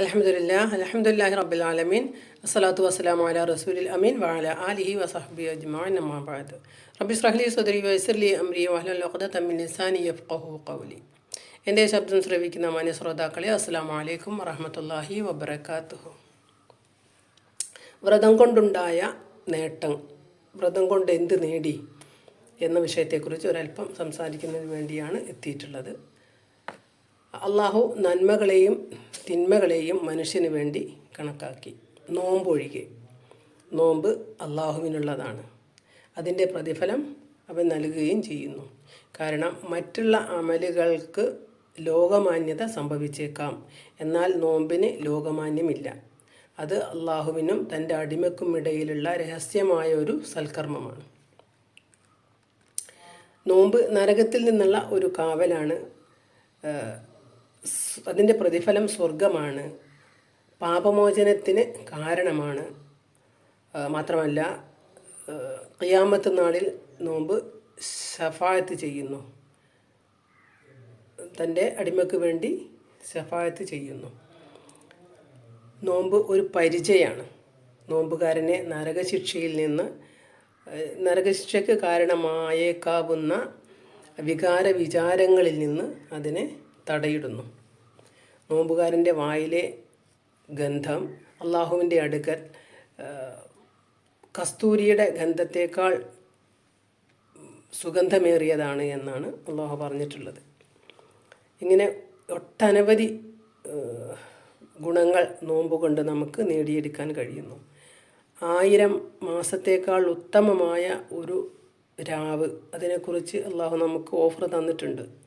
അലഹമുല്ല അലഹമുല്ലാഹി റബ്ബിൽ ആലമീൻ. അസ്സലാത്തു വസ്സലാം അലാ റസൂലിൽ അമീൻ വഅല ആലിഹി വസഹബി അജ്മഈൻ അമ്മാബാദ് റബ്ബി ഇശ്റഹ് സുദരി വൈസർലി അമ്രി വഹ്ലുൽ മിൻ ലിസാനി യഫ്ഖഹു ഖൗലി. എന്റെ ശബ്ദം ശ്രവിക്കുന്ന മാന്യ ശ്രോതാക്കളെ അസ്സലാമു അലൈക്കും വറഹ്മത്തുള്ളാഹി വബറകാതുഹു വ്രതം കൊണ്ടുണ്ടായ നേട്ടം വ്രതം കൊണ്ട് എന്ത് നേടി എന്ന വിഷയത്തെക്കുറിച്ച് ഒരല്പം സംസാരിക്കുന്നതിന് വേണ്ടിയാണ് എത്തിയിട്ടുള്ളത്. അള്ളാഹു നന്മകളെയും തിന്മകളെയും മനുഷ്യന് വേണ്ടി കണക്കാക്കി. നോമ്പൊഴികെ. നോമ്പ് അള്ളാഹുവിനുള്ളതാണ്. അതിന്റെ പ്രതിഫലം അവൻ നൽകുകയും ചെയ്യുന്നു. കാരണം മറ്റുള്ള അമലുകൾക്ക് ലോകമാന്യത സംഭവിച്ചേക്കാം. എന്നാൽ നോമ്പിന് ലോകമാന്യമില്ല. അത് അള്ളാഹുവിനും തന്റെ അടിമക്കും ഇടയിലുള്ള രഹസ്യമായ ഒരു സൽക്കർമ്മമാണ്. നോമ്പ് നരകത്തിൽ നിന്നുള്ള ഒരു കാവലാണ് അതിന്റെ പ്രതിഫലം സ്വർഗമാണ് പാപമോചനത്തിന് കാരണമാണ്. മാത്രമല്ല ഖിയാമത്ത് നാളിൽ നോമ്പ് ഷഫായത്ത് ചെയ്യുന്നു. തന്റെ അടിമയ്ക്ക് വേണ്ടി ഷഫായത്ത് ചെയ്യുന്നു. നോമ്പ് ഒരു പരിചയമാണ് നോമ്പുകാരനെ നരകശിക്ഷയിൽ നിന്ന് നരകശിക്ഷയ്ക്ക് കാരണമായേക്കാവുന്ന വികാര വിചാരങ്ങളിൽ നിന്ന് അതിനെ തടയിടുന്നു. നോമ്പുകാരന്റെ വായിലെ ഗന്ധം അള്ളാഹുവിന്റെ അടുക്കൽ കസ്തൂരിയുടെ ഗന്ധത്തേക്കാൾ സുഗന്ധമേറിയതാണ് എന്നാണ് അള്ളാഹു പറഞ്ഞിട്ടുള്ളത്. ഇങ്ങനെ ഒട്ടനവധി ഗുണങ്ങൾ നോമ്പ് കൊണ്ട് നമുക്ക് നേടിയെടുക്കാൻ കഴിയുന്നു. ആയിരം മാസത്തേക്കാൾ ഉത്തമമായ ഒരു രാവ് അതിനെക്കുറിച്ച് അള്ളാഹു നമുക്ക് ഓഫർ തന്നിട്ടുണ്ട്.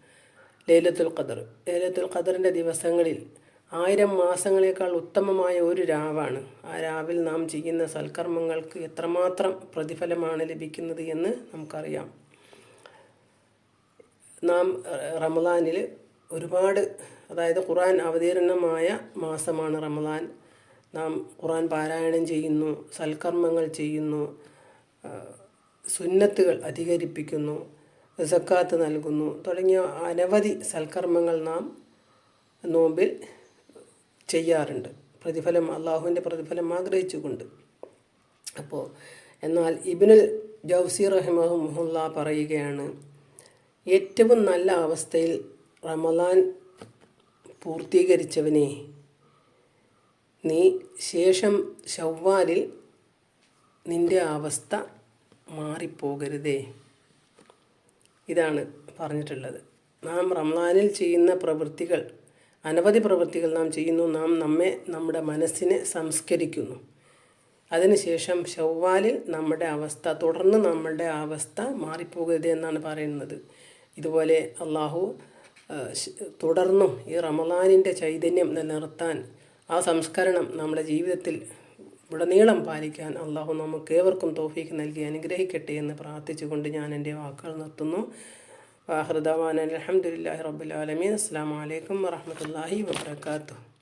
ലൈലത്തുൽ ഖദർ. ലൈലത്തുൽ ഖദറിന്റെ ദിവസങ്ങളിൽ ആയിരം മാസങ്ങളേക്കാൾ ഉത്തമമായ ഒരു രാവാണ്. ആ രാവിൽ നാം ചെയ്യുന്ന സൽക്കർമ്മങ്ങൾക്ക് എത്രമാത്രം പ്രതിഫലമാണ് ലഭിക്കുന്നത് എന്ന് നമുക്കറിയാം. നാം റമദാനിൽ ഒരുപാട് അതായത് ഖുർആൻ അവതീർണമായ മാസമാണ് റമദാൻ. നാം ഖുർആൻ പാരായണം ചെയ്യുന്നു സൽക്കർമ്മങ്ങൾ ചെയ്യുന്നു സുന്നത്തുകൾ അധികരിപ്പിക്കുന്നു. സക്കാത്ത് നൽകുന്നു. തുടങ്ങിയ അനവധി സൽക്കർമ്മങ്ങൾ നാം നോമ്പിൽ ചെയ്യാറുണ്ട്. പ്രതിഫലം അള്ളാഹുവിന്റെ പ്രതിഫലം ആഗ്രഹിച്ചുകൊണ്ട്. അപ്പോൾ എന്നാൽ ഇബിനുൽ ജൗസി റഹിമഹുല്ല പറയുകയാണ് ഏറ്റവും നല്ല അവസ്ഥയിൽ റമലാൻ പൂർത്തീകരിച്ചവനെ നീ ശേഷം ഷവ്വാലിൽ നിന്റെ അവസ്ഥ മാറിപ്പോകരുതേ. ഇതാണ് പറഞ്ഞിട്ടുള്ളത്. നാം റംലാനിൽ ചെയ്യുന്ന പ്രവൃത്തികൾ അനവധി പ്രവൃത്തികൾ നാം ചെയ്യുന്നു. നാം നമ്മെ നമ്മുടെ മനസ്സിനെ സംസ്കരിക്കുന്നു. അതിനുശേഷം ഷവ്വാലിൽ നമ്മുടെ അവസ്ഥ തുടർന്ന് നമ്മളുടെ അവസ്ഥ മാറിപ്പോകരുത് എന്നാണ് പറയുന്നത്. ഇതുപോലെ അള്ളാഹു തുടർന്നും ഈ റമലാനിന്റെ ചൈതന്യം നിലനിർത്താൻ ആ സംസ്കരണം നമ്മുടെ ജീവിതത്തിൽ ഉടനീളം പാലിക്കാൻ അള്ളാഹു നമുക്ക് ഏവർക്കും തോഫീക്ക് നൽകി അനുഗ്രഹിക്കട്ടെ എന്ന് പ്രാർത്ഥിച്ചുകൊണ്ട് ഞാൻ എന്റെ വാക്കുകൾ നിർത്തുന്നു. വാഹൃദാൻ അലഹമുല്ലാ റബുലാലമീൻ അസ്സാം വലൈക്കും വാഹമത്തല്ലാഹി വാത്തു